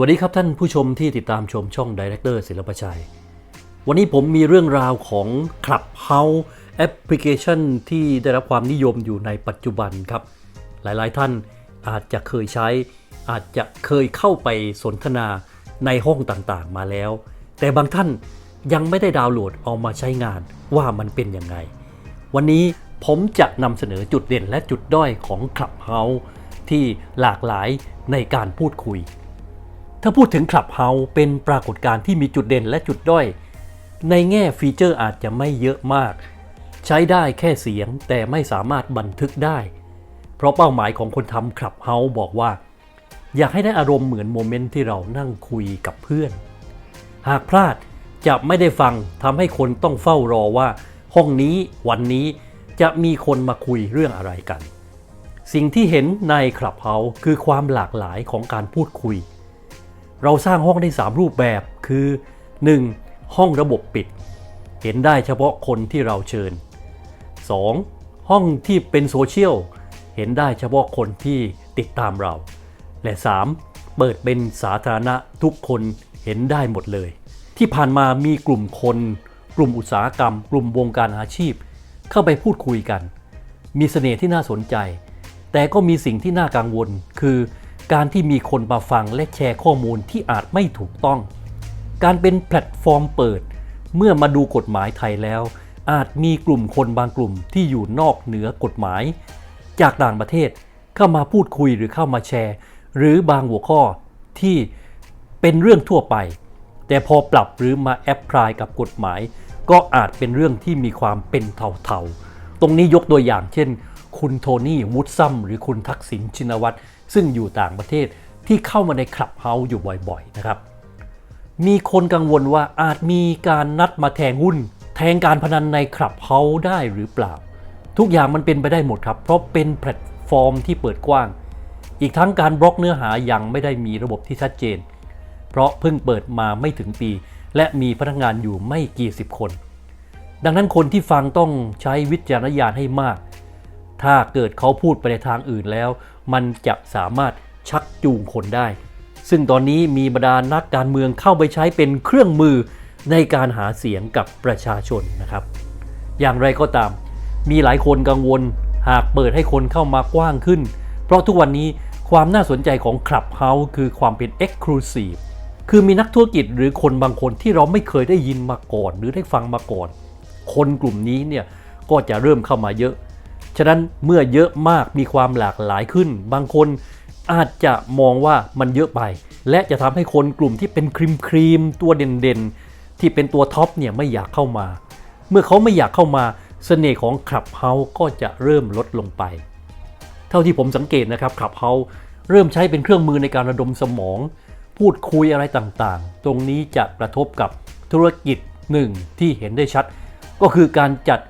วัสดีครับท่านผู้ชมที่ติดตามชมช่องดีเรคเตอร์ศิลปชัย วันนี้ผมมีเรื่องราวของ Clubhouse แอปพลิเคชันที่ได้รับความนิยมอยู่ในปัจจุบันครับ หลายๆท่านอาจจะเคยใช้ อาจจะเคยเข้าไปสนทนาในห้องต่างๆมาแล้ว แต่บางท่านยังไม่ได้ดาวน์โหลดเอามาใช้งานว่ามันเป็นยังไง วันนี้ผมจะนำเสนอจุดเด่นและจุดด้อยของ Clubhouse ที่หลากหลายในการพูดคุย ถ้าพูดถึง Clubhouse เป็นปรากฏการณ์ที่มีจุดเด่นและจุดด้อย ในแง่ฟีเจอร์อาจจะไม่เยอะมาก ใช้ได้แค่เสียงแต่ไม่สามารถบันทึกได้ เพราะเป้าหมายของคนทำ Clubhouse บอกว่า อยากให้ได้อารมณ์เหมือนโมเมนต์ที่เรานั่งคุยกับเพื่อน หากพลาดจะไม่ได้ฟังทำให้คนต้องเฝ้ารอว่า ห้องนี้วันนี้จะมีคนมาคุยเรื่องอะไรกัน สิ่งที่เห็นใน Clubhouse คือความหลากหลายของการพูดคุย เราสร้างห้องได้ 3 รูปแบบคือ 1. ห้องระบบปิด เห็นได้เฉพาะคนที่เราเชิญ 2. ห้องที่เป็นโซเชียลเห็นได้เฉพาะคนที่ติดตามเรา และ 3. เปิดเป็นสาธารณะทุกคนเห็นได้หมดเลย ที่ผ่านมามีกลุ่มคน กลุ่มอุตสาหกรรม กลุ่มวงการอาชีพ เข้าไปพูดคุยกัน มีเสน่ห์ที่น่าสนใจ แต่ก็มีสิ่งที่น่ากังวลคือ การที่มีคนมาฟังและแชร์ข้อมูลที่อาจไม่ถูกต้อง การเป็นแพลตฟอร์มเปิด เมื่อมาดูกฎหมายไทยแล้ว อาจมีกลุ่มคนบางกลุ่มที่อยู่นอกเหนือกฎหมาย จากต่างประเทศเข้ามาพูดคุยหรือเข้ามาแชร์ หรือบางหัวข้อที่เป็นเรื่องทั่วไป แต่พอปรับหรือมาแอพพลายกับกฎหมาย ก็อาจเป็นเรื่องที่มีความเป็นเทาๆตรงนี้ยกตัวอย่างเช่น คุณโทนี่วูดซัมหรือคุณทักษิณชินวัตรซึ่งอยู่ต่างประเทศที่เข้ามาในคลับเฮาส์อยู่บ่อยๆนะครับ มีคนกังวลว่าอาจมีการนัดมาแทงหุ้น แทงการพนันในคลับเฮาส์ได้หรือเปล่า ทุกอย่างมันเป็นไปได้หมดครับ เพราะเป็นแพลตฟอร์มที่เปิดกว้าง อีกทั้งการบล็อกเนื้อหายังไม่ได้มีระบบที่ชัดเจน เพราะเพิ่งเปิดมาไม่ถึงปี และมีพนักงานอยู่ไม่กี่สิบคน ดังนั้นคนที่ฟังต้องใช้วิจารณญาณให้มาก ถ้าเกิดเขาพูดไปในทางอื่นแล้ว มันจะสามารถชักจูงคนได้ ซึ่งตอนนี้มีบรรดานักการเมืองเข้าไปใช้เป็นเครื่องมือในการหาเสียงกับประชาชนนะครับ อย่างไรก็ตาม มีหลายคนกังวลหากเปิดให้คนเข้ามากว้างขึ้น เพราะทุกวันนี้ความน่าสนใจของ Clubhouse คือความเป็น Exclusive คือมีนักธุรกิจหรือคนบางคนที่เราไม่เคยได้ยินมาก่อน หรือได้ฟังมาก่อน คนกลุ่มนี้เนี่ยก็จะเริ่มเข้ามาเยอะ ฉะนั้นเมื่อเยอะมากมีความหลากหลายขึ้น บางคนอาจจะมองว่ามันเยอะไป และจะทำให้คนกลุ่มที่เป็นครีมครีมตัวเด่นๆ ที่เป็นตัวท็อปเนี่ยไม่อยากเข้ามา เมื่อเขาไม่อยากเข้ามาเสน่ห์ของคลับเฮาส์ก็จะเริ่มลดลงไป เท่าที่ผมสังเกตนะครับคลับเฮาส์เริ่มใช้เป็นเครื่องมือในการระดมสมอง พูดคุยอะไรต่างๆ ตรงนี้จะกระทบกับธุรกิจหนึ่งที่เห็นได้ชัด ก็คือการจัด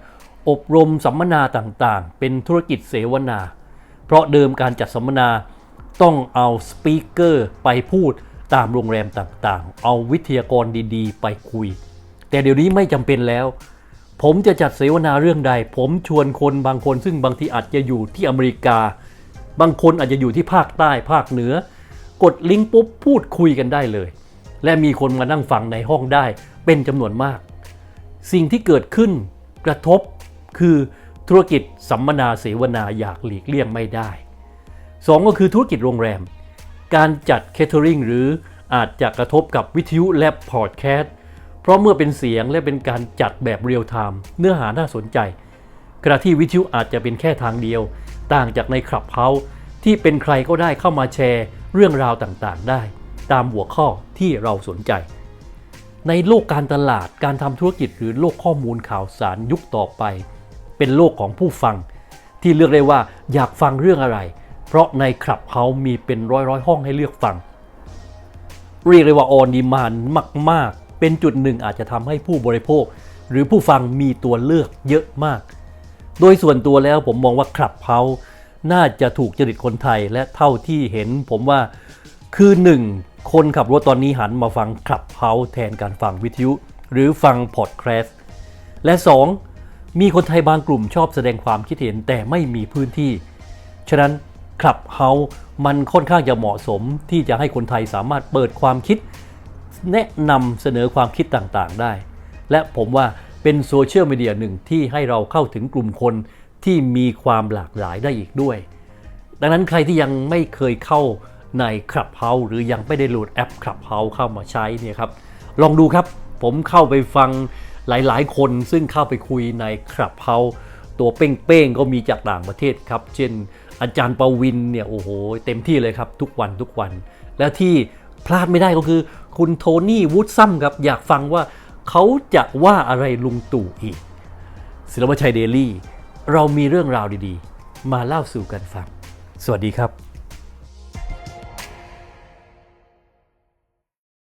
อบรมสัมมนาต่างๆ เป็นธุรกิจเสวนา เพราะเดิมการจัดสัมมนาต้องเอาสปีกเกอร์ไปพูดตามโรงแรมต่างๆ เอาวิทยากรดีๆ ไปคุย แต่เดี๋ยวนี้ไม่จำเป็นแล้ว ผมจะจัดเสวนาเรื่องใด ผมชวนคนบางคนซึ่งบางทีอาจจะอยู่ที่อเมริกา บางคนอาจจะอยู่ที่ภาคใต้ภาคเหนือ กดลิงก์ปุ๊บพูดคุยกันได้เลย และมีคนมานั่งฟังในห้องได้เป็นจำนวนมาก สิ่งที่เกิดขึ้นกระทบ คือธุรกิจสัมมนาเสวนาอยากหลีกเลี่ยงไม่ได้สองก็คือธุรกิจโรงแรม การจัดเคเทอริงหรืออาจจะกระทบกับวิทยุและพอดแคสต์เพราะเมื่อเป็นเสียงและเป็นการจัดแบบเรียลไทม์เนื้อหาน่าสนใจขณะที่วิทยุอาจจะเป็นแค่ทางเดียว ต่างจากในคลับเฮาส์ที่เป็นใครก็ได้เข้ามาแชร์เรื่องราวต่างๆ ได้ ตามหัวข้อที่เราสนใจ ในโลกการตลาดการทำธุรกิจหรือโลกข้อมูลข่าวสารยุคต่อไป เป็นโลกของผู้ฟัง ที่เลือกได้ว่าอยากฟังเรื่องอะไร เพราะในคลับเฮามีเป็นร้อยร้อยห้องให้เลือกฟัง เรียกได้ว่าออนดีมานมาก ๆ เป็นจุดหนึ่งอาจจะทำให้ผู้บริโภค หรือผู้ฟังมีตัวเลือกเยอะมาก โดยส่วนตัวแล้วผมมองว่าคลับเฮาส์น่าจะถูกจริตคนไทยและเท่าที่เห็นผมว่าคือหนึ่งคนขับรถตอนนี้หันมาฟังคลับเฮาส์แทนการฟังวิทยุ หรือฟังพอดแคสต์และ 2 มีคนไทยบางกลุ่มชอบแสดงความคิดเห็นแต่ไม่มีพื้นที่ ฉะนั้น Clubhouse มันค่อนข้างจะเหมาะสมที่จะให้คนไทยสามารถเปิดความคิด แนะนำเสนอความคิดต่างๆได้ และผมว่าเป็นโซเชียลมีเดียหนึ่งที่ให้เราเข้าถึงกลุ่มคนที่มีความหลากหลายได้อีกด้วย ดังนั้นใครที่ยังไม่เคยเข้าใน Clubhouse หรือยังไม่ได้โหลดแอป Clubhouse เข้ามาใช้เนี่ยครับ ลองดูครับ ผมเข้าไปฟัง หลายๆ คนซึ่งเข้าไปคุยใน Clubhouse ตัวเป้งๆก็มีจากต่างประเทศครับ เช่น อาจารย์ปวินเนี่ยโอ้โหเต็มที่เลยครับทุกวันทุกวัน แล้วที่พลาดไม่ได้ก็คือคุณโทนี่วูดซัมครับอยากฟังว่าเขาจะว่าอะไรลุงตู่อีกศิลปชัยเดลี่ เรามีเรื่องราวดีๆ มาเล่าสู่กันฟัง สวัสดีครับ